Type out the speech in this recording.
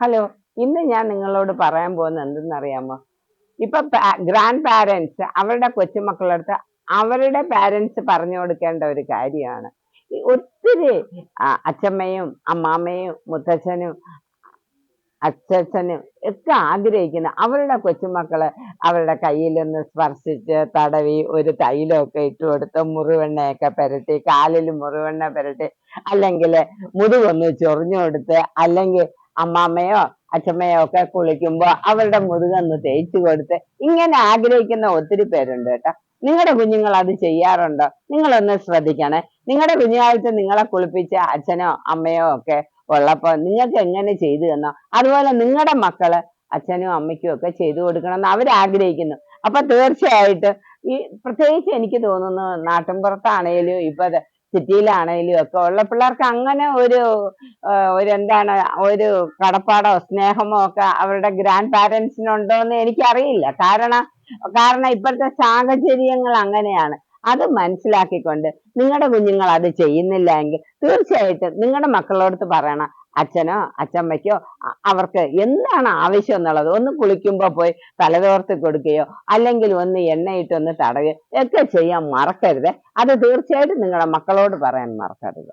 Hello ഇന്ന് ഞാൻ നിങ്ങളോട് പറയാൻ പോകുന്നത് എന്തെന്നറിയാമോ? ഇപ്പൊ ഗ്രാൻഡ് പാരൻസ് അവരുടെ കൊച്ചുമക്കളടുത്ത് അവരുടെ പാരൻസ് പറഞ്ഞു കൊടുക്കേണ്ട ഒരു കാര്യമാണ്. ഒത്തിരി അച്ഛമ്മയും അമ്മാമ്മയും മുത്തച്ഛനും അച്ഛനും ഒക്കെ ആഗ്രഹിക്കുന്ന. അവരുടെ കൊച്ചുമക്കൾ അവരുടെ കയ്യിലൊന്ന് സ്പർശിച്ച് തടവി ഒരു തൈലമൊക്കെ ഇട്ട് കൊടുത്ത് മുറിവെണ്ണയൊക്കെ പുരട്ടി കാലിൽ മുറിവെണ്ണ പുരട്ടി അല്ലെങ്കിൽ മുതുകൊന്ന് ചൊറിഞ്ഞു കൊടുത്ത് അല്ലെങ്കിൽ അമ്മാമ്മയോ അച്ഛമ്മയോ ഒക്കെ കുളിക്കുമ്പോൾ അവരുടെ മുതുകൊന്ന് തേച്ചു കൊടുത്ത് ഇങ്ങനെ ആഗ്രഹിക്കുന്ന ഒത്തിരി പേരുണ്ട് കേട്ടോ. നിങ്ങളുടെ കുഞ്ഞുങ്ങൾ അത് ചെയ്യാറുണ്ടോ? നിങ്ങളൊന്ന് ശ്രദ്ധിക്കണേ. നിങ്ങളുടെ കുഞ്ഞുകാലത്ത് നിങ്ങളെ കുളിപ്പിച്ച അച്ഛനോ അമ്മയോ ഒക്കെ ഉള്ളപ്പോ നിങ്ങൾക്ക് എങ്ങനെ ചെയ്തു തന്നോ? അതുപോലെ നിങ്ങളുടെ മക്കൾ അച്ഛനും അമ്മയ്ക്കും ഒക്കെ ചെയ്തു കൊടുക്കണം എന്ന് അവർ ആഗ്രഹിക്കുന്നു അപ്പൊ തീർച്ചയായിട്ടും ഈ പ്രത്യേകിച്ച് എനിക്ക് തോന്നുന്നു നാട്ടിൻപുറത്താണേലും ഇപ്പൊ സിറ്റിയിലാണേലും ഒക്കെ ഉള്ള പിള്ളേർക്ക് അങ്ങനെ ഒരു ഒരു എന്താണ് ഒരു കടപ്പാടോ സ്നേഹമോ ഒക്കെ അവരുടെ ഗ്രാൻഡ് പാരൻസിനുണ്ടോ എന്ന് എനിക്കറിയില്ല. കാരണം കാരണം ഇപ്പോഴത്തെ സാഹചര്യങ്ങൾ അങ്ങനെയാണ്. അത് മനസ്സിലാക്കിക്കൊണ്ട് നിങ്ങളുടെ കുഞ്ഞുങ്ങൾ അത് ചെയ്യുന്നില്ല എങ്കിൽ തീർച്ചയായിട്ടും നിങ്ങളുടെ മക്കളോടത്ത് പറയണം അച്ഛനോ അച്ഛമ്മയ്ക്കോ അവർക്ക് എന്താണ് ആവശ്യം എന്നുള്ളത് ഒന്ന് കുളിക്കുമ്പോൾ പോയി തലതോർത്ത് കൊടുക്കുകയോ അല്ലെങ്കിൽ ഒന്ന് എണ്ണയിട്ടൊന്ന് തടയുകയോ ഒക്കെ ചെയ്യാൻ മറക്കരുത്. അത് തീർച്ചയായിട്ടും നിങ്ങളുടെ മക്കളോട് പറയാൻ മറക്കരുത്.